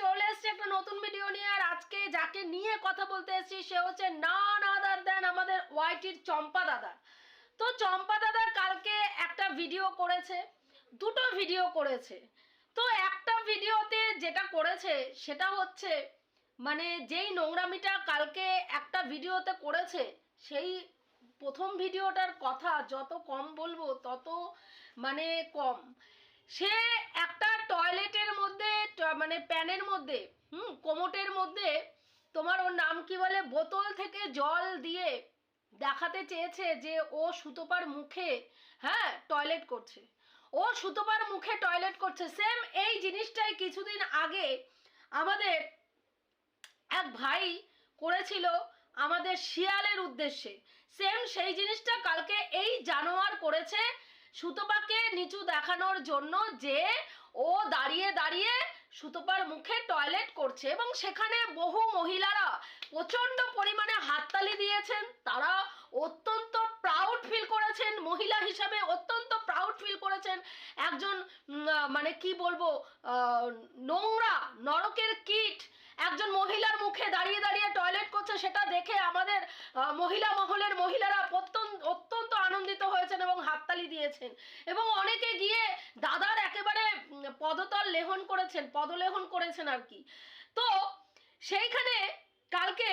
চলে একটা নতুন ভিডিও নিয়ে, আর আজকে যাকে নিয়ে কথা বলতে সে হচ্ছে নান আদার দেন আমাদের ওয়াইটির চম্পা দাদা। তো চম্পা দাদা কালকে একটা ভিডিও করেছে, দুটো ভিডিও করেছে। তো একটা ভিডিওতে যেটা করেছে, সেটা হচ্ছে মানে যেই নোংরামিটা কালকে একটা ভিডিওতে করেছে, সেই প্রথম ভিডিওটার কথা যত কম বলব, তত মানে কম। সে একটা টয়লেটের মধ্যে মানে প্যানের মধ্যে, হুম, কোমোটের মধ্যে তোমার ওর নাম কি বলে? বোতল থেকে জল দিয়ে দেখাতে চেয়েছে যে ও সুতোপার মুখে হ্যাঁ টয়লেট করছে। ও সুতোপার মুখে টয়লেট করছে। সেম এই জিনিসটাই কিছুদিন আগে আমাদের এক ভাই করেছিল আমাদের শিয়ালের উদ্দেশ্যে। সেম সেই জিনিসটা কালকে এই জানোয়ার করেছে। সুতপাকে নিচু দেখানোর জন্য যে ও দাঁড়িয়ে দাঁড়িয়ে সুতপার মুখে টয়লেট করছে এবং সেখানে বহু মহিলারা প্রচণ্ড পরিমাণে হাততালি দিয়েছেন। তারা অত্যন্ত ফিল করেছেন, মহিলা হিসাবে অত্যন্ত প্রাউড ফিল করেছেন। একজন মানে কি বলব নোংরা, নরকের কীট একজন মহিলার মুখে দাঁড়িয়ে দাঁড়িয়ে টয়লেট করছে, সেটা দেখে আমাদের মহিলা মহলের মহিলারা অত্যন্ত আনন্দিত হয়েছেন এবং হাততালি দিয়েছেন। এবং অনেকে গিয়ে দাদার একেবারে পদতল লেহন করেছেন, পদলেহন করেছেন আর কি। তো সেইখানে কালকে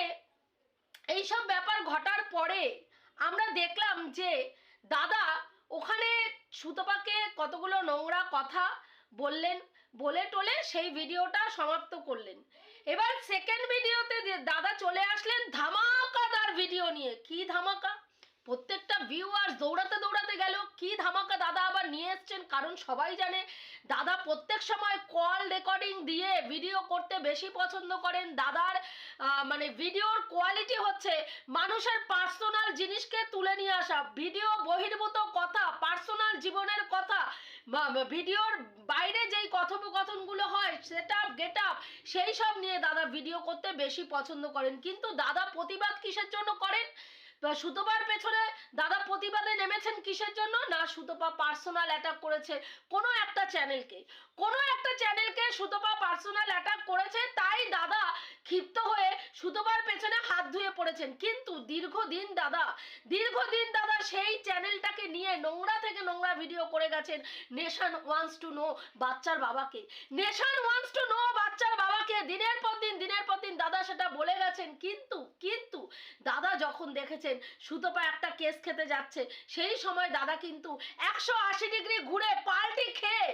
এইসব ব্যাপার ঘটার পরে আমরা দেখলাম যে দাদা ওখানে সুতপাকে কতগুলো নোংরা কথা বললেন, বলে টলে সেই ভিডিওটা সমাপ্ত করলেন। এবার সেকেন্ড ভিডিওতে দাদা চলে আসলেন ধামাকাদার ভিডিও নিয়ে। কি ধামাকা? প্রত্যেকটা ভিউয়ার্স দৌড়াতে দৌড়াতে গেল। কি ধামাকা দাদা আবার নিয়ে এসছেন, কারণ সবাই জানে, দাদা প্রত্যেক সময় কল রেকর্ডিং দিয়ে ভিডিও করতে বেশি পছন্দ করেন। দাদার মানে ভিডিওর কোয়ালিটি হচ্ছে মানুষের পার্সোনাল জিনিসকে তুলে নিয়ে আসা। ভিডিও বহির্ভূত কথা পার্সোনাল জীবনের কথা ভিডিওর বাইরে যেই কথোপকথনগুলো হয়, সেট আপ গেট আপ সেই সব নিয়ে দাদা ভিডিও করতে বেশি পছন্দ করেন। কিন্তু দাদা প্রতিবাদ কিসের জন্য করেন? সুতোপার পেছনে দাদা প্রতিবাদে নেমেছেন কিসের জন্য? না, সুতপা পার্সোনাল অ্যাটাক করেছে কোনো একটা চ্যানেলকে কোনো একটা চ্যানেলকে সুতপা পার্সোনাল অ্যাটাক করেছে, তাই দাদা ক্ষিপ্ত হয়ে সুতোপার পেছনে হাত ধুয়ে পড়েছেন। কিন্তু দীর্ঘদিন দাদা দীর্ঘদিন দাদা সেই চ্যানেলটাকে নিয়ে নোংরা থেকে নোংরা ভিডিও করে গেছেন নেশন ওয়ান্স টু নো বাচ্চার বাবাকে। নেশন ওয়ান্স টু নো বাচ্চার বাবাকে দিনের পর দিন, দিনের পর দিন দাদা সেটা বলে গেছেন। কিন্তু কিন্তু দাদা যখন দেখেছেন সুতপা একটা কেস খেতে যাচ্ছে, সেই সময় দাদা কিন্তু একশো আশি ডিগ্রি ঘুরে পাল্টি খেয়ে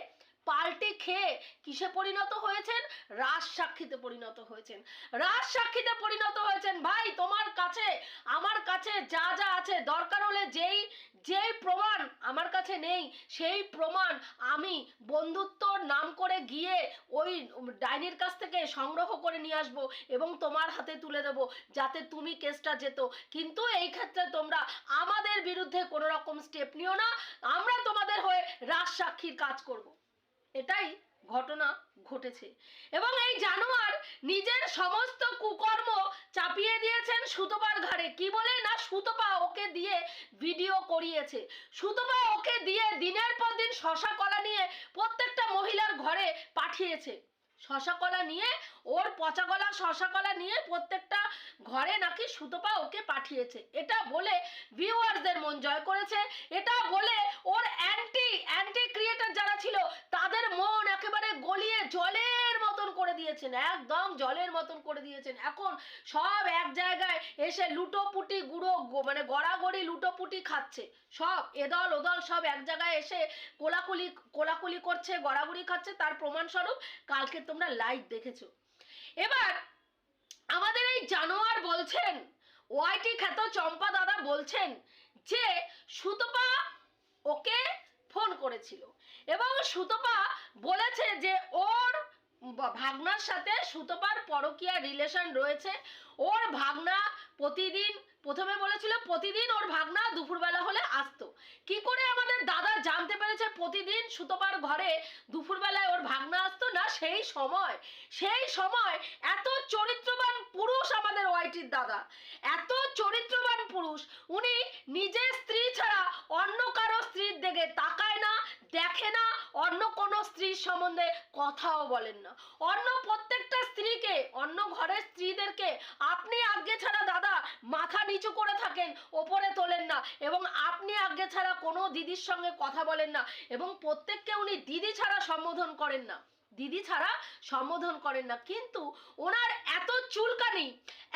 পাল্টি খেয়ে কিসে পরিণত হয়েছেন? রাজ সাক্ষীতে পরিণত হয়েছেন। রাজ সাক্ষীতে পরিণত হয়েছেন। ভাই, তোমার কাছে, আমার কাছে যা যা আছে, দরকার হলে যেই যেই প্রমাণ আমার কাছে নেই, সেই প্রমাণ আমি বন্ধুত্বর নাম করে গিয়ে ওই ডাইনির কাছ থেকে সংগ্রহ করে নিয়ে আসব এবং তোমার হাতে তুলে দেবো, যাতে তুমি কেসটা যেত। কিন্তু এই ক্ষেত্রে তোমরা আমাদের বিরুদ্ধে কোনো রকম স্টেপ নিও না। আমরা তোমাদের হয়ে রাজ সাক্ষীর কাজ করব। এটাই ঘটনা ঘটেছে। এবং এই জানোয়ার নিজের সমস্ত কুকর্ম চাপিয়ে দিয়েছেন সুতপার ঘাড়ে। কি বলে? না, সুতপা ওকে দিয়ে ভিডিও করিয়েছে। সুতপা ওকে দিয়ে দিনের পর দিন শশা কলা নিয়ে প্রত্যেকটা মহিলার ঘরে পাঠিয়েছে। শশা কলা নিয়ে ওর পচা কলা শশা কলা নিয়ে প্রত্যেকটা ঘরে নাকি সুতপা ওকে পাঠিয়েছে। এটা বলে ভিউয়ার্সদের মন জয় করেছে। এটা বলে ওর অ্যান্টি অ্যান্টি ক্রিয়েটার যারা ছিল, তাদের মন একেবারে গলিয়ে জলের মতন করে দিয়েছেন। একদম জলের মতন করে দিয়েছেন। এখন সব এক জায়গায় এসে লুটোপুটি গুঁড়ো মানে গড়াগড়ি লুটোপুটি খাচ্ছে। সব এদল ওদল সব এক জায়গায় এসে কোলাকুলি কোলাকুলি করছে, গড়াগড়ি খাচ্ছে। তার প্রমাণস্বরূপ কালকে তোমরা লাইভ দেখেছ। এবার আমাদের এই জানোয়ার বলছেন, ওয়াইটি খ্যাত চম্পা দাদা বলছেন যে সুতপা ওকে ফোন করেছিল এবং সুতপা বলেছে যে ওর ভাগনার সাথে সুতপার পরকীয়া রিলেশন রয়েছে, ওর ভাগনা প্রতিদিন প্রথমে বলেছিল, প্রতিদিন ওর ভাগনা দুপুরবেলা হলে আসতো। কি করে আমাদের দাদা জানতে পেরেছে প্রতিদিন সুতপার ঘরে দুপুরবেলায় ওর ভাগনা আসতো? না, সেই সময় সেই সময় এত চরিত্রবান পুরুষ আমাদের ওয়াইটির দাদা। এত চরিত্রবান পুরুষ, উনি নিজের স্ত্রী ছাড়া অন্য কারও স্ত্রীর দিকে তাকায় না, দেখে না, অন্য কোনো স্ত্রীর সম্বন্ধে কথাও বলেন না। অন্য প্রত্যেকটা স্ত্রীকে, অন্য ঘরের স্ত্রীদেরকে আপনি আগে ছাড়া মাথা নিচু করে থাকেন, ওপরে তোলেন না। এবং আপনি আগে ছাড়া কোনো দিদির সঙ্গে কথা বলেন না। এবং প্রত্যেককে উনি দিদি ছাড়া সম্বোধন করেন না। দিদি ছাড়া সম্বোধন করেন না। কিন্তু ওনার এত চুলকানি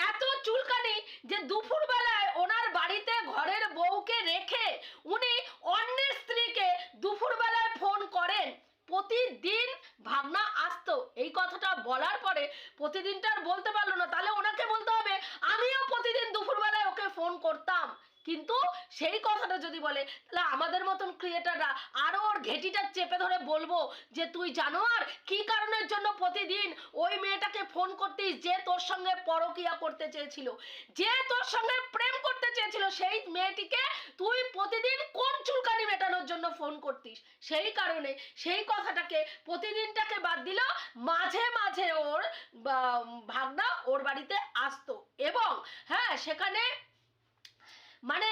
এত চুলকানি যে দুপুর বেলায় ওনার বাড়িতে ঘরের বউকে রেখে উনি অন্যের স্ত্রীকে দুপুর বেলায় ফোন করেন। প্রতিদিন ভাবনা আসতো। এই কথাটা বলার পরে প্রতিদিনটা আর বলতে পারল না। তাহলে ওনাকে বলতে হবে, আমিও প্রতিদিন দুপুরবেলায় ওকে ফোন করতাম। কিন্তু সেই কথাটা যদি বলে, তাহলে আমাদের মতন ক্রিয়েটাররা আরও ওর ঘেটিটা চেপে ধরে বলব যে, তুই জানো আর কি কারণের জন্য প্রতিদিন ওই মেয়েটাকে ফোন করতিস যে তোর সঙ্গে পরকিয়া করতে চেয়েছিল? যে তোর সঙ্গে প্রেম করতে চেয়েছিল, সেই মেয়েটিকে তুই প্রতিদিন কোন চুলকানি মেটানোর জন্য ফোন করতিস? সেই কারণে সেই কথাটাকে প্রতিদিনটাকে বাদ দিল মাঝে মাঝে ওর ভাগনা ওর বাড়িতে আসতো। এবং হ্যাঁ সেখানে মানে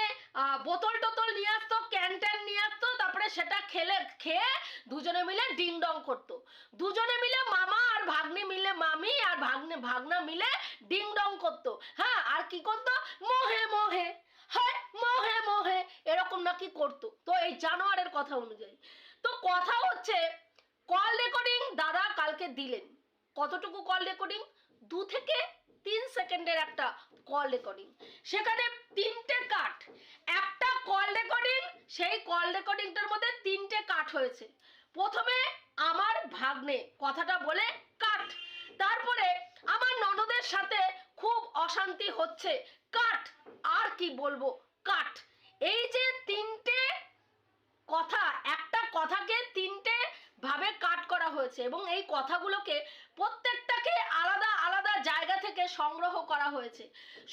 বোতল টোতল নিয়ে আসতো, ক্যান ট্যান নিয়ে আসতো, তারপরে সেটা খেলে, খেয়ে দুজনে মিলে ডিং ডং করতো। দুজনে মিলে মামা আর ভাগ্নি মিলে মামি আর ভাগ্নে, ভাগনা মিলে ডিং ডং করতো। হ্যাঁ আর কি করতো? মোহে মোহে হ্যাঁ মোহে মোহে, এরকম নাকি করতো। তো এই জানোয়ারের কথা অনুযায়ী। তো কথা হচ্ছে কল রেকর্ডিং দাদা কালকে দিলেন। কতটুকু কল রেকর্ডিং দু থেকে তিন সেকেন্ডের একটা কল রেকর্ডিং সেখানে তিনটে কাট একটা কল রেকর্ডিং সেই কল রেকর্ডিংটার মধ্যে তিনটে কাট হয়েছে। প্রথমে আমার ভাগ্নে কথাটা বলে কাট তারপরে আমার ননদের সাথে খুব অশান্তি হচ্ছে। কাট আর কি বলব? কাট এই যে তিনটে কথা, একটা কথাকে তিনটে ভাবে কাট করা হয়েছে এবং এই কথাগুলোকে প্রত্যেকটাকে আলাদা থেকে সংগ্রহ করা হয়েছে।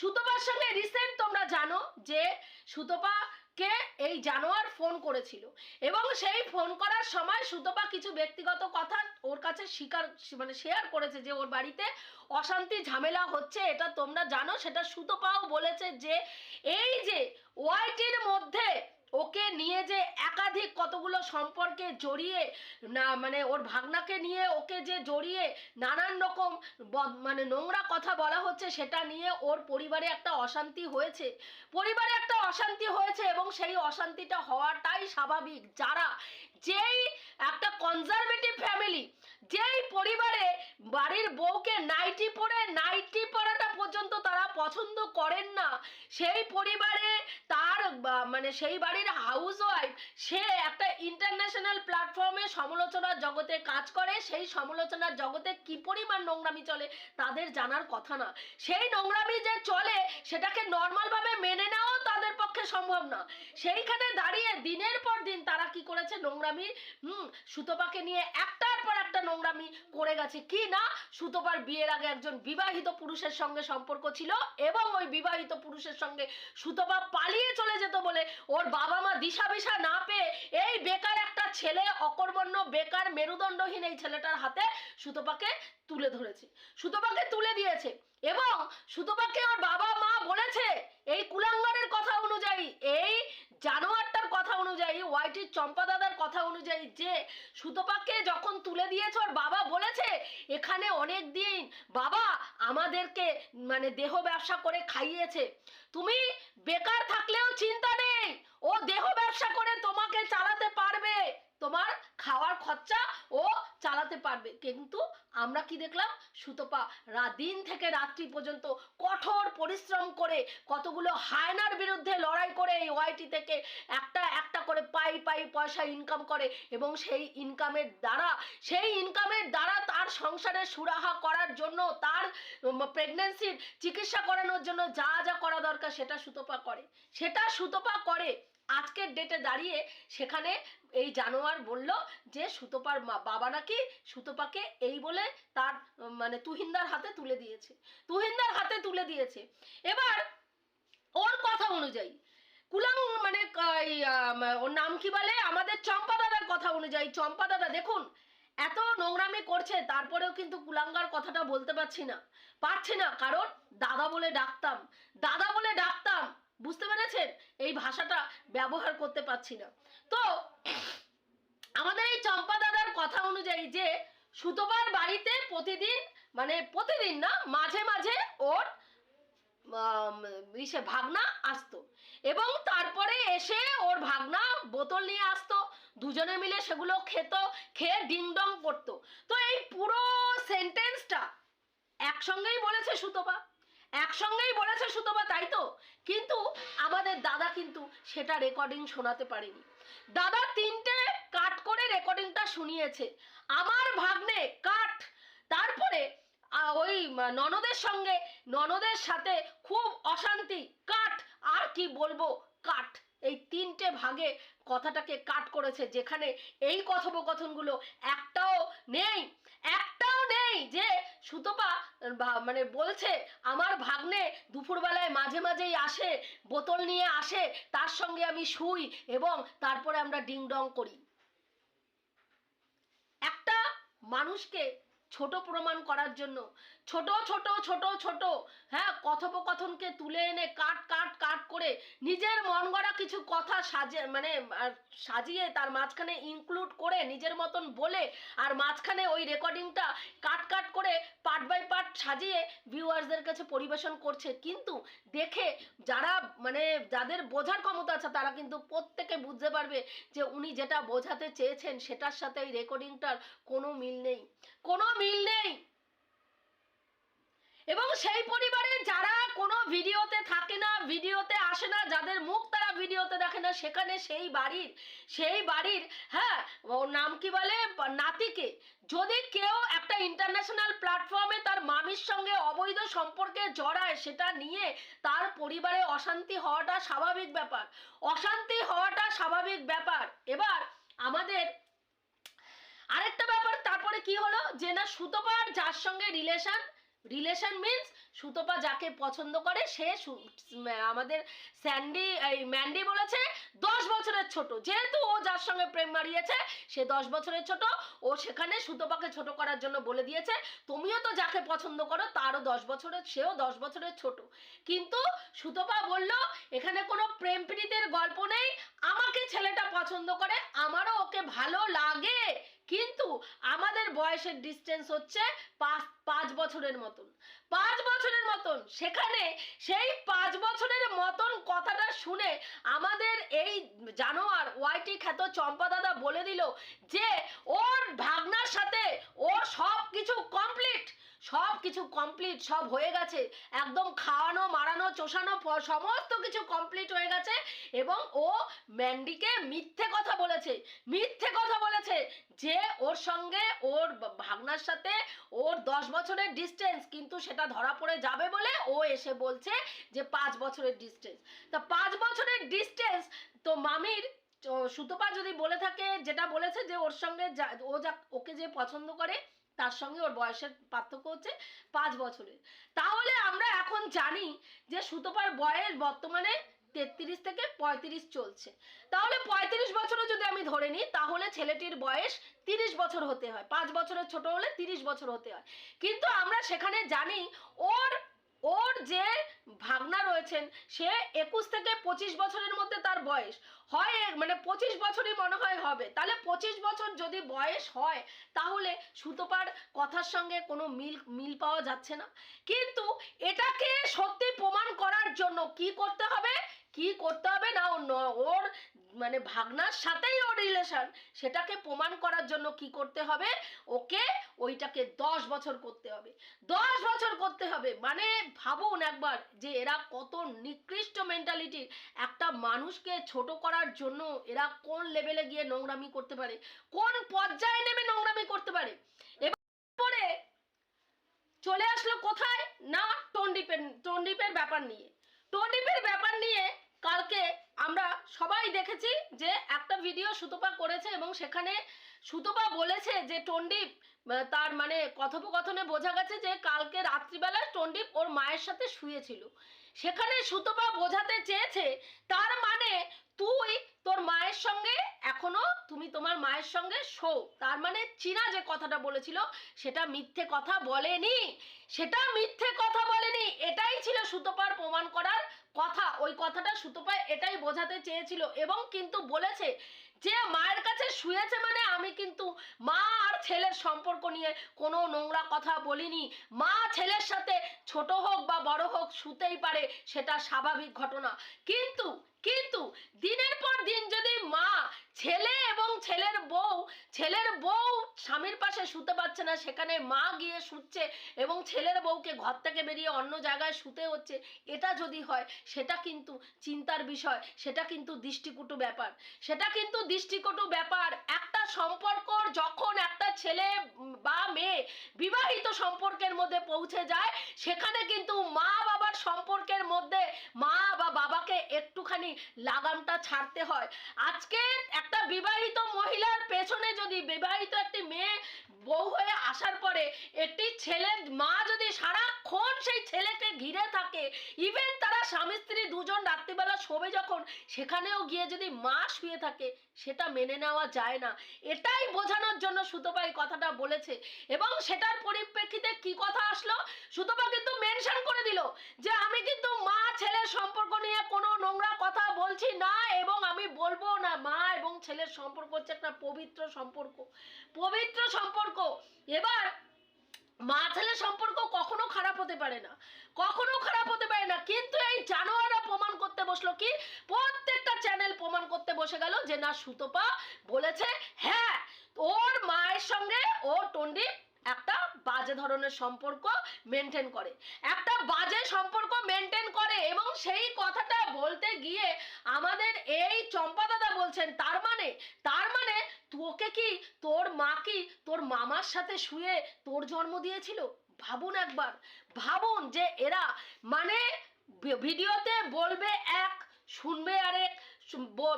সুতপার সঙ্গে রিসেন্ট তোমরা জানো যে সুতপাকে এই জানোয়ার ফোন করেছিল এবং সেই ফোন করার সময় সুতপা কিছু ব্যক্তিগত কথা ওর কাছে স্বীকার মানে শেয়ার করেছে যে ওর বাড়িতে অশান্তি, ঝামেলা হচ্ছে, এটা তোমরা জানো। সেটা সুতপাও বলেছে যে এই যে ওয়াইটির মধ্যে ওকে নিয়ে যে একাধিক কতগুলো সম্পর্কে জড়িয়ে, না মানে ওর ভাগনাকে নিয়ে ওকে যে জড়িয়ে নানান রকম মানে নোংরা কথা বলা হচ্ছে, সেটা নিয়ে ওর পরিবারে একটা অশান্তি হয়েছে। পরিবারে একটা অশান্তি হয়েছে এবং সেই অশান্তিটা হওয়াটাই স্বাভাবিক। যারা যেই একটা কনজারভেটিভ ফ্যামিলি যেই পরিবারে বাড়ির বউকে নাইটি পরে, নাইটি পরাটা পর্যন্ত তারা পছন্দ করেন না, সেই পরিবারে তার মানে সেই বাড়ির হাউস ওয়াইফ সে একটা ইন্টারন্যাশনাল প্ল্যাটফর্মে সমালোচনার জগতে কাজ করে, সেই সমালোচনার জগতে কি পরিমাণ নোংরামি চলে তাদের জানার কথা না। সেই নোংরামি যে চলে, সেটাকে নর্মালভাবে মেনে নেওয়াও তাদের পক্ষে সম্ভব না। সেইখানে দাঁড়িয়ে দিনের পর দিন তারা কি করেছে নোংরামি? হুম, সুতপাকে নিয়ে একটার পর একটা নোংরামি করে গেছে। কি না? সুতপার বিয়ের আগে একজন বিবাহিত পুরুষের সঙ্গে সম্পর্ক ছিল এবং ওই বিবাহিত পুরুষের সঙ্গে সুতপা পালিয়ে চলে যেত বলে ওর বাবা মা দিশা বিশা না পেয়ে এই বেকার একটা ছেলে, অকর্মণ্য, বেকার, মেরুদণ্ডহীন এই ছেলেটার হাতে সুতপাকে তুলে ধরেছে। সুতপাকে তুলে দিয়েছে এবং সুতপাকে ওর বাবা মা বলেছে, এই কুলাঙ্গারের কথা অনুযায়ী, এই জানোয়ারটার কথা অনুযায়ী, ওয়াইটির চম্পা দাদার কথা অনুযায়ী যে সুতপাকে যখন তুলে দিয়েছে, ওর বাবা বলেছে, এখানে অনেক দিন বাবা আমাদেরকে মানে দেহ ব্যবসা করে খাইয়েছে। তুমি বেকার থাকলেও চিন্তা নেই। ও দেহ ব্যবসা করে তোমাকে চালাতে পারবে। তোমার খাওয়ার খরচা ও চালাতে পারবে। কিন্তু আমরা কি দেখলাম? সুতপা দিন থেকে রাত্রি পর্যন্ত কঠোর পরিশ্রম করে কতগুলো হায়নার বিরুদ্ধে লড়াই করে এই ওয়াইটি থেকে একটা একটা করে পাই পাই পয়সা ইনকাম করে এবং সেই ইনকামের দ্বারা, সেই ইনকামের দ্বারা তার সংসারের সুরাহা করার জন্য, তার প্রেগনেন্সির চিকিৎসা করানোর জন্য যা যা করা দরকার সেটা সুতপা করে। সেটা সুতপা করে। আজকের ডেটে দাঁড়িয়ে সেখানে এই জানোয়ার বলল যে, সুতপার বাবা নাকি সুতপাকে এই বলে তার মানে তুহিনদার হাতে তুলে দিয়েছে। তুহিনদার হাতে তুলে দিয়েছে। এবার ওর কথা অনুযায়ী কুলাং মানে ওর নাম কি বলে? আমাদের চম্পা দাদার কথা অনুযায়ী, চম্পা দাদা দেখুন, এত নোংরামি করছে, তারপরেও কিন্তু কুলাঙ্গার কথাটা বলতে পারছি না। পারছি না, কারণ দাদা বলে ডাকতাম। দাদা বলে ডাকতাম। বুঝতে পেরেছেন? এই ভাষাটা ব্যবহার করতে পারছি না। তো, আমাদের এই চম্পা দাদার কথা অনুযায়ী যে সুতোবার বাড়িতে প্রতিদিন মানে প্রতিদিন না, মাঝে মাঝে ওর ইসে ভাগনা আসতো। এবং তারপরে এসে ওর ভাগনা বোতল নিয়ে আসতো, দুজনে মিলে সেগুলো খেত, খেয়ে ডিং ডং করতো। তো এই পুরো সেন্টেন্সটা একসঙ্গেই বলেছে সুতপা। একসঙ্গেই বলেছে সুতপা, তাই তো? কিন্তু আমাদের দাদা কিন্তু সেটা রেকর্ডিং শোনাতে পারেনি। দাদা তিনটে কাট করে রেকর্ডিংটা শুনিয়েছে। আমার ভাগ্নে কাট তারপরে ওই ননদের সঙ্গে, ননদের সাথে খুব অশান্তি। কাট আর কি বলব কাট এই তিনটে ভাগে কথাটাকে কাট করেছে, যেখানে এই কথোপকথনগুলো একটাও নেই। একটাও নেই যে সুতপা মানে বলছে আমার ভাগ্নে দুপুরবেলায় মাঝে মাঝেই আসে, বোতল নিয়ে আসে, তার সঙ্গে আমি শুই এবং তারপরে আমরা ডিং ডং করি। একটা মানুষকে ছোট প্রমাণ করার জন্য ছোট ছোট ছোট ছোট। হ্যাঁ কথোপকথনকে তুলে এনে কাট কাট কাট করে নিজের মন গড়া কিছু কথা সাজে মানে সাজিয়ে তার মাঝখানে ইনক্লুড করে নিজের মতন বলে আর মাঝখানে ওই রেকর্ডিংটা কাট কাট করে পার্ট বাই পার্ট সাজিয়ে ভিউয়ার্সদের কাছে পরিবেশন করছে। কিন্তু দেখে যারা মানে যাদের বোঝার ক্ষমতা আছে, তারা কিন্তু প্রত্যেকে বুঝতে পারবে যে উনি যেটা বোঝাতে চেয়েছেন, সেটার সাথে এই রেকর্ডিংটার কোনো মিল নেই। কোনো মিল নেই! এবং সেই পরিবারে যারা কোনো ভিডিওতে থাকে না, ভিডিওতে আসে না, যাদের মুখ তারা ভিডিওতে দেখে না, সেখানে সেই বাড়ির সেই বাড়ির হ্যাঁ নাম কি বলে? নাতিকে। যদি কেউ একটা ইন্টারন্যাশনাল প্ল্যাটফর্মে তার মামির সঙ্গে অবৈধ সম্পর্কে জড়ায়, সেটা নিয়ে তার পরিবারে অশান্তি হওয়াটা স্বাভাবিক ব্যাপার। অশান্তি হওয়াটা স্বাভাবিক ব্যাপার। এবার আমাদের আরেকটা ব্যাপার, তারপরে কি হলো? যে না সুতপার যার সঙ্গে রিলেশন রিলেশন মিন্স সুতপা যাকে পছন্দ করে, সে আমাদের স্যান্ডি এই ম্যান্ডি বলেছে, দশ বছরের ছোট। যেহেতু ও যার সঙ্গে প্রেম মারিয়েছে সে দশ বছরের ছোট। ও সেখানে সুতপাকে ছোট করার জন্য বলে দিয়েছে, তুমিও তো যাকে পছন্দ করো, তারও দশ বছরের, সেও দশ বছরের ছোট। কিন্তু সুতপা বলল, এখানে কোনো প্রেম প্রীতির গল্প নেই। আমাকে ছেলেটা পছন্দ করে, আমারও ওকে ভালো লাগে। কিন্তু আমাদের বয়সের ডিস্টেন্স হচ্ছে পাঁচ পাঁচ বছরের মতন। পাঁচ বছরের মতন। সেখানে সেই পাঁচ বছরের মতন কথাটা শুনে আমাদের এই জানোয়ার ওয়াইটি খ্যাত চম্পা দাদা বলে দিল যে, ওর ভাগনার সাথে ওর সব কিছু কমপ্লিট সব কিছু কমপ্লিট সব হয়ে গেছে। একদম খাওয়ানো, মারানো, চোষানো সমস্ত কিছু কমপ্লিট হয়ে গেছে এবং ও ম্যান্ডিকে মিথ্যে কথা বলেছে। মিথ্যে কথা বলেছে যে ওর সঙ্গে ওর ভাগনার সাথে ওর দশ বছরের ডিস্টেন্স কিন্তু সেটা ধরা পড়ে যাবে বলে ও এসে বলছে যে পাঁচ বছরের ডিস্টেন্স তা পাঁচ বছরের ডিস্টেন্স তো মামির সুতপা যদি বলে থাকে, যেটা বলেছে যে ওর সঙ্গে ও যা ওকে যে পছন্দ করে তার সঙ্গে ওর বয়সের পার্থক্য হচ্ছে পাঁচ বছরের। তাহলে আমরা এখন জানি যে সুতপার বয়স বর্তমানে তেত্রিশ থেকে পঁয়ত্রিশ চলছে। তাহলে পঁয়ত্রিশ বছরও যদি আমি ধরে নিই, তাহলে ছেলেটির বয়স তিরিশ বছর হতে হয়। পাঁচ বছরের ছোট হলে তিরিশ বছর হতে হয়। কিন্তু আমরা সেখানে জানি ওর ওর যে ভাগনা রয়েছেন, সে একুশ থেকে পঁচিশ বছরের মধ্যে তার বয়স। হয় মানে পঁচিশ বছরই মনে হয় হবে। তাহলে পঁচিশ বছর যদি বয়স হয়, তাহলে সুতোপার কথার সঙ্গে কোনো মিল মিল পাওয়া যাচ্ছে না। কিন্তু এটাকে সত্যি প্রমাণ করার জন্য কি করতে হবে? কি করতে হবে না ওর মানে ভাগনার সাথেই ওর রিলেশন সেটাকে প্রমাণ করার জন্য কি করতে হবে? ওকে ওইটাকে দশ বছর করতে হবে। দশ বছর করতে হবে। মানে ভাবুন একবার যে এরা কত নিকৃষ্ট মেন্টালিটির একটা মানুষকে ছোট করার জন্য এরা কোন লেভেলে গিয়ে নোংরামি করতে পারে? কোন পর্যায়ে নেমে নোংরামি করতে পারে? এবারে চলে আসলো কোথায়? না টন্ডিপের টন্ডিপের ব্যাপার নিয়ে। টন্ডিপের ব্যাপার নিয়ে কালকে আমরা সবাই দেখেছি যে একটা ভিডিও সুতপা করেছে এবং সেখানে সুতপা বলেছে যে টন্ডিপ তার মানে কথোপকথনে বোঝা গেছে যে কালকে রাত্রিবেলায় টন্ডিপ ওর মায়ের সাথে শুয়েছিল। সেখানে সুতপা বোঝাতে চেয়েছে, তার মানে তুই তোর মায়ের সঙ্গে এখনও তুমি তোমার মায়ের সঙ্গে শো। তার মানে চীনা যে কথাটা বলেছিল, সেটা মিথ্যে কথা বলেনি। সেটা মিথ্যে কথা বলেনি, এটাই ছিল সুতপার প্রমাণ করার কথা। ওই কথাটা সুতপা এটাই বোঝাতে চেয়েছিল এবং কিন্তু বলেছে যে মায়ের কাছে শুয়েছে মানে আমি কিন্তু মা আর ছেলের সম্পর্ক নিয়ে কোনো নোংরা কথা বলিনি। মা ছেলের সাথে ছোট হোক বা বড় হোক, শুতেই পারে, সেটা স্বাভাবিক ঘটনা। কিন্তু কিন্তু দিনের পর দিন যদি মা ছেলে এবং ছেলের বউ ছেলের বউ স্বামীর পাশে শুতে পারছে না, সেখানে মা গিয়ে শুচ্ছে এবং ছেলের বউকে ঘর থেকে বেরিয়ে অন্য জায়গায় শুতে হচ্ছে। এটা যদি হয়, সেটা কিন্তু চিন্তার বিষয়, সেটা কিন্তু দৃষ্টিকটু ব্যাপার। সেটা কিন্তু দৃষ্টিকটু ব্যাপার। একটা সম্পর্ক যখন একটা ছেলে বা মেয়ে বিবাহিত সম্পর্কের মধ্যে পৌঁছে যায়, সেখানে কিন্তু মা বাবার সম্পর্কের মধ্যে মা বা বাবাকে একটুখানি লাগামটা ছাড়তে হয়। আজকে একটা বিবাহিত মহিলার পেছনে যদি বিবাহিত একটি মেয়ে বউ হয়ে আসার পরে একটি ছেলের মা যদি সারাক্ষণ সেই ছেলেকে ঘিরে থাকে ইভেন তারা স্বামী, স্ত্রী দুজন রাত্রিবেলা শোবে যখন, সেখানেও গিয়ে যদি মা শুয়ে থাকে, সেটা মেনে নেওয়া যায় না। এটাই বোঝানোর জন্য সুতপা এই কথাটা বলেছে। এবং সেটার পরিপ্রেক্ষিতে কি কথা আসলো? সুতপা কিন্তু মেনশন করে দিল যে, আমি কিন্তু মা, ছেলের সম্পর্ক নিয়ে কোনো নোংরা কথা বলছি না এবং আমি বলব না, মা এবং ছেলের সম্পর্ক হচ্ছে একটা পবিত্র সম্পর্ক। পবিত্র সম্পর্ক। এবার মা ছেলের সম্পর্ক কখনো খারাপ হতে পারে না। কখনো খারাপ হতে পারে না। কিন্তু এই জানোয়াররা প্রমাণ করতে বসল কি? প্রত্যেকটা চ্যানেল প্রমাণ করতে বসে গেল যে, না, সুতপা বলেছে হ্যাঁ ওর মায়ের সঙ্গে ও টন্ডি একটা বাজে ধরনের সম্পর্ক মেনটেন করে। একটা বাজে সম্পর্ক মেনটেন করে এবং সেই কথাটা বলতে গিয়ে আমাদের এই চম্পা দাদা বলছেন, তার মানে তার তোকে কি তোর মা কি তোর মামার সাথে শুয়ে তোর জন্ম দিয়েছিল? ভাবুন একবার। ভাবুন যে এরা মানে ভিডিওতে বলবে এক শুনবে আরেক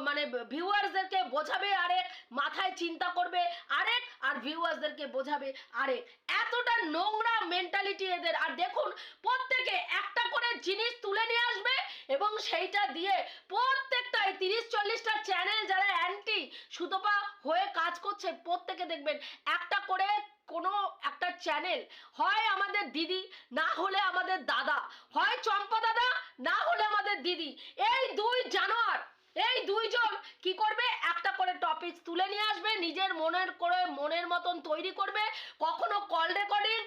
মানে ভিউয়ার্সদেরকে বোঝাবে আরেক, মাথায় চিন্তা করবে আরেক, আর ভিউয়ার্সদেরকে বোঝাবে আরেক। এতটা নোংরা মেন্টালিটি এদের। আর দেখুন, প্রত্যেকে একটা করে জিনিস তুলে নিয়ে আসবে এবং সেইটা দিয়ে প্রত্যেকটাই তিরিশ চল্লিশটা চ্যানেল যারা অ্যান্টি সুতপা হয়ে কাজ করছে, প্রত্যেকে দেখবেন একটা করে কোনো একটা চ্যানেল হয় আমাদের দিদি, না হলে আমাদের দাদা, হয় চম্পা দাদা, না হলে আমাদের দিদি। এই দুই জানোয়ার, এই দুইজন কি করবে? একটা করে টপিক তুলে নিয়ে আসবে, নিজের মনের করে মনের মতন তৈরি করবে, কখনো কল রেকর্ডিং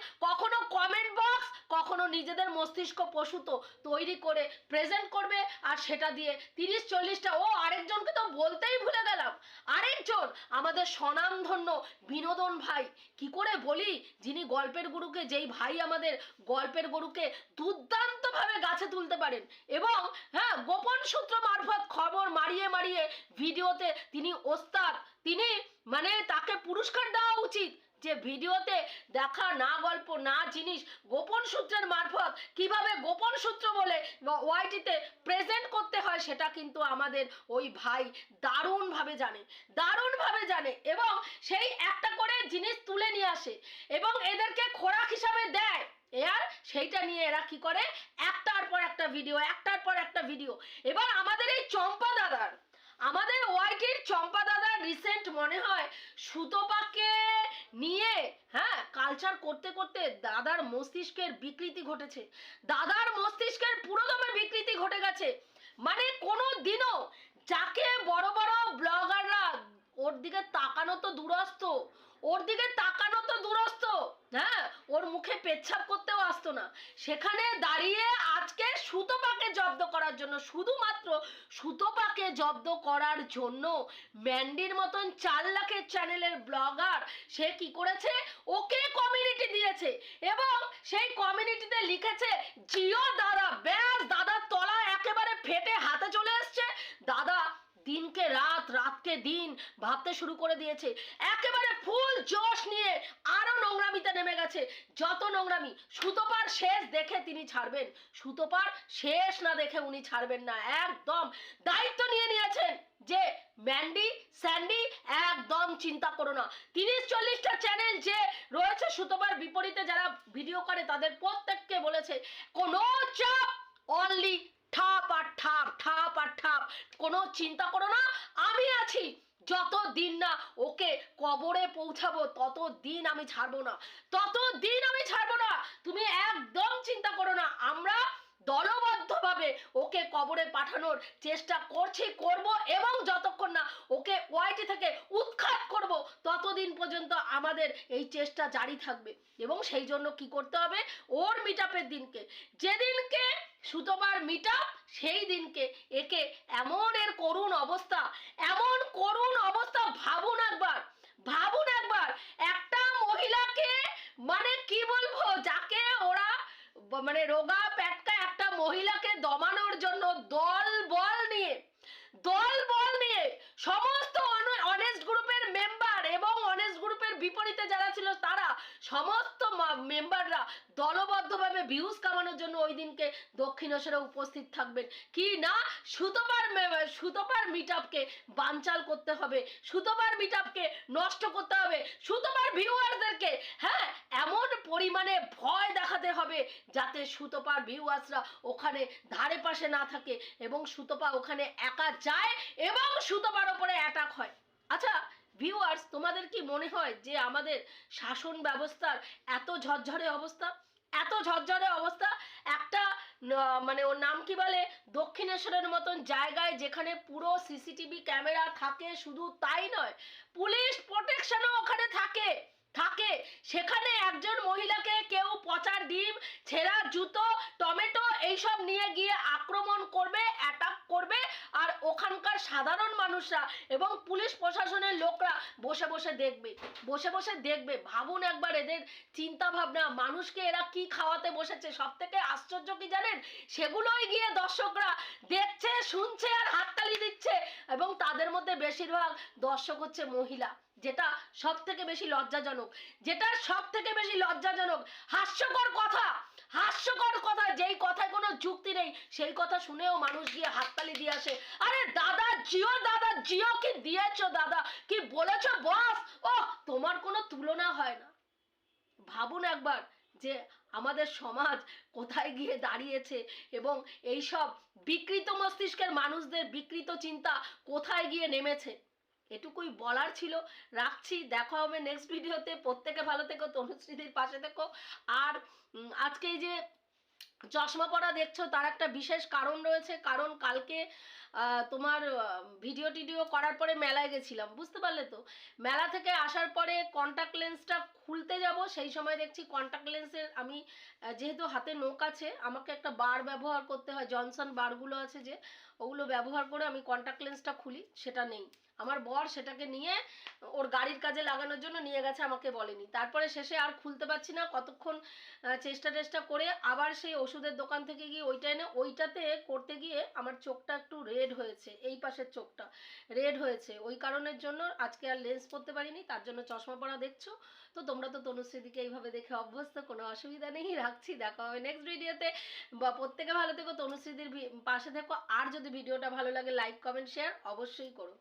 কখনো নিজেদের মস্তিষ্ক প্রসূত তৈরি করে প্রেজেন্ট করবে আর সেটা দিয়ে তিরিশ চল্লিশটা, ও আরেকজনকে তো বলতেই ভুলে গেলাম। আরেকজন, আমাদের স্বনামধন্য বিনোদন ভাই, কি করে বলি? যিনি গল্পের গুরুকে, যেই ভাই আমাদের গল্পের গরুকে দুর্দান্তভাবে গাছে তুলতে পারেন। এবং হ্যাঁ গোপন সূত্র মারফত খবর মারিয়ে মারিয়ে ভিডিওতে তিনি ওস্তাদ, তিনি মানে তাকে পুরস্কার দেওয়া উচিত। যে ভিডিওতে দেখা না গল্প, না জিনিস, গোপন সূত্রের মারফত কীভাবে গোপন সূত্র বলে ওয়াইটিতে প্রেজেন্ট করতে হয় সেটা কিন্তু আমাদের ওই ভাই দারুণভাবে জানে দারুণভাবে জানে এবং সেই একটা করে জিনিস তুলে নিয়ে আসে এবং এদেরকে খোরাক হিসাবে দেয়। এর সেইটা নিয়ে এরা কি করে? একটার পর একটা ভিডিও একটার পর একটা ভিডিও এবার আমাদের এই চম্পা দাদার আমাদের ওয়াইটির চম্পা দাদার রিসেন্ট মনে হয় সুতপাকে নিয়ে হ্যাঁ কালচার করতে করতে দাদার মস্তিষ্কের বিকৃতি ঘটেছে। দাদার মস্তিষ্কের পুরোদমে বিকৃতি ঘটে গেছে। মানে কোনো দিনও যাকে বড় বড় ব্লগাররা ওর দিকে তাকানো তো দূরস্থ ওর দিকে তাকানো তো দূরস্থ হ্যাঁ ওর মুখে পেচ্ছাপ করতেও আসতো না। সেখানে দাঁড়িয়ে আজকে সুতপাকে করার জন্য শুধুমাত্র সুতপাকে জব্দ করার জন্য ম্যান্ডির মতন চার লাখের চ্যানেলের ব্লগার সে কি করেছে? ওকে কমিউনিটি দিয়েছে এবং সেই কমিউনিটিতে লিখেছে, জিও দাদা, ব্যাস, দাদার তলা একেবারে ফেটে হাতে চলে এসছে। দাদা দিনকে রাত, রাতকে দিন ভাবতে শুরু করে দিয়েছে। একেবারে ফুল জোশ নিয়ে আরও নোংরামিতে নেমে গেছে। যত নোংরামি, সুতোপার শেষ দেখে তিনি ছাড়বেন। সুতোপার শেষ না দেখে উনি ছাড়বেন না। একদম দায়িত্ব নিয়ে নিয়েছেন যে ম্যান্ডি, স্যান্ডি একদম চিন্তা করো না। তিরিশ চল্লিশটা চ্যানেল যে রয়েছে সুতোপার বিপরীতে যারা ভিডিও করে, তাদের প্রত্যেককে বলেছে, কোনো চাপ অনলি ঠাপ আর ঠাপ। আর ঠাপ। কোনো চিন্তা করো না, আমি আছি। যত দিন না ওকে কবরে পৌঁছাবো তত দিন আমি ছাড়বো না। তত দিন আমি ছাড়বো না। তুমি একদম চিন্তা করো না, আমরা দলবদ্ধভাবে ওকে কবরে পাঠানোর চেষ্টা করছি, করব এবং যতক্ষণ না ওকে ওয়াইটি থেকে উৎখাত করব, ততদিন পর্যন্ত আমাদের এই চেষ্টা জারি থাকবে। এবং সেই জন্য কি করতে হবে? ওর মিটআপের দিনকে। যেদিনকে সুতোবার মিটআপ সেই দিনকে একে এমন এর করুণ অবস্থা, এমন করুণ অবস্থা ভাবুন একবার ভাবুন একবার, একটা মহিলাকে মানে কি বলব, যাকে ওরা মানে রোগা মহিলাকে দমানোর জন্য দল বল নিয়ে, দল বল নিয়ে সমস্ত অনেস্ট গ্রুপের মেম্বার এবং অনেস্ট গ্রুপের বিপরীতে যারা ছিল তারা, সমস্ত মেম্বাররা দলবদ্ধভাবে ভিউজ কামানো দক্ষিণেশ্বরে উপস্থিত থাকবেন। কি না? সুতোপার সুতোপার মিটআপকে বানচাল করতে হবে। সুতোপার মিটআপকে নষ্ট করতে হবে। সুতোপার ভিউয়ারদেরকে হ্যাঁ এমন পরিমাণে ভয় দেখাতে হবে যাতে সুতোপার ভিউয়ার্সরা ওখানে ধারে পাশে না থাকে এবং সুতোপা ওখানে একা যায় এবং সুতোপার ওপরে অ্যাটাক হয়। আচ্ছা ভিউয়ার্স তোমাদের কি মনে হয় যে আমাদের শাসন ব্যবস্থার এত ঝরঝরে অবস্থা? এত ঝরঝরে অবস্থা? একটা মানে ওর নাম কি বলে? দক্ষিণেশ্বরের মতন জায়গায় যেখানে পুরো সিসিটিভি ক্যামেরা থাকে, শুধু তাই নয়, পুলিশ প্রোটেকশনও ওখানে থাকে থাকে। সেখানে একজন মহিলাকে কেউ পচার ডিম, ছেঁড়া জুতো, টমেটো, এইসব নিয়ে গিয়ে আক্রমণ করবে করবে আর ওখানকার সাধারণ মানুষরা এবং পুলিশ প্রশাসনের লোকরা বসে বসে দেখবে, বসে বসে দেখবে। ভাবুন একবার এদের চিন্তা ভাবনা মানুষকে এরা কি খাওয়াতে বসেছে? সব থেকে আশ্চর্য কি জানেন? সেগুলোই গিয়ে দর্শকরা দেখছে, শুনছে আর হাততালি দিচ্ছে এবং তাদের মধ্যে বেশিরভাগ দর্শক হচ্ছে মহিলা। যেটা সব থেকে বেশি লজ্জাজনক, যেটা সব থেকে বেশি লজ্জাজনক, হাস্যকর কথা হাস্যকর কথা, যেই কথায় কোনো যুক্তি নেই, সেই কথা শুনেও মানুষ গিয়ে হাততালি দিয়ে আসে, আরে দাদা, জিও দাদা, জিও কি দিয়েছ দাদা? কি বলেছ, বস? ও তোমার কোনো তুলনা হয় না। ভাবুন একবার যে আমাদের সমাজ কোথায় গিয়ে দাঁড়িয়েছে এবং এইসব বিকৃত মস্তিষ্কের মানুষদের বিকৃত চিন্তা কোথায় গিয়ে নেমেছে। এটুকুই বলার ছিল। রাখছি, দেখা হবে নেক্সট ভিডিওতে প্রত্যেকে ভালো থেকো, তনুশ্রীদের পাশে থেকো। আর আজকে যে চশমা পরা দেখছ, তার একটা বিশেষ কারণ রয়েছে। কারণ কালকে তোমার ভিডিও টিডিও করার পরে মেলায় গেছিলাম, বুঝতে পারলে তো? মেলা থেকে আসার পরে কন্টাক্ট লেন্সটা খুলতে যাব। সেই সময় দেখছি কন্টাক্ট লেন্সের আমি যেহেতু হাতে নোক আছে, আমাকে একটা বার ব্যবহার করতে হয়। জনসন বারগুলো আছে যে, ওগুলো ব্যবহার করে আমি কন্টাক্ট লেন্সটা খুলি, সেটা নেই। আমার বর সেটাকে নিয়ে ওর গাড়ির কাজে লাগানোর জন্য নিয়ে গেছে, আমাকে বলেনি। তারপরে শেষে আর খুলতে পারছি না, কতক্ষণ চেষ্টা টেষ্টা করে আবার সেই ওষুধের দোকান থেকে গিয়ে ওইটা এনে, ওইটাতে করতে গিয়ে আমার চোখটা একটু রেড হয়েছে, এই পাশের চোখটা রেড হয়েছে। ওই কারণের জন্য আজকে আর লেন্স পরতে পারিনি, তার জন্য চশমা পরা দেখছ। তো তোমরা তো তনুশ্রীদিকে এইভাবে দেখে অভ্যস্ত, কোনো অসুবিধা নেই, রাখছি, দেখা হবে নেক্সট ভিডিওতে বা প্রত্যেকে ভালো থেকো, তনুশ্রীদির পাশে থেকো। আর যদি ভিডিওটা ভালো লাগে লাইক কমেন্ট শেয়ার অবশ্যই করো।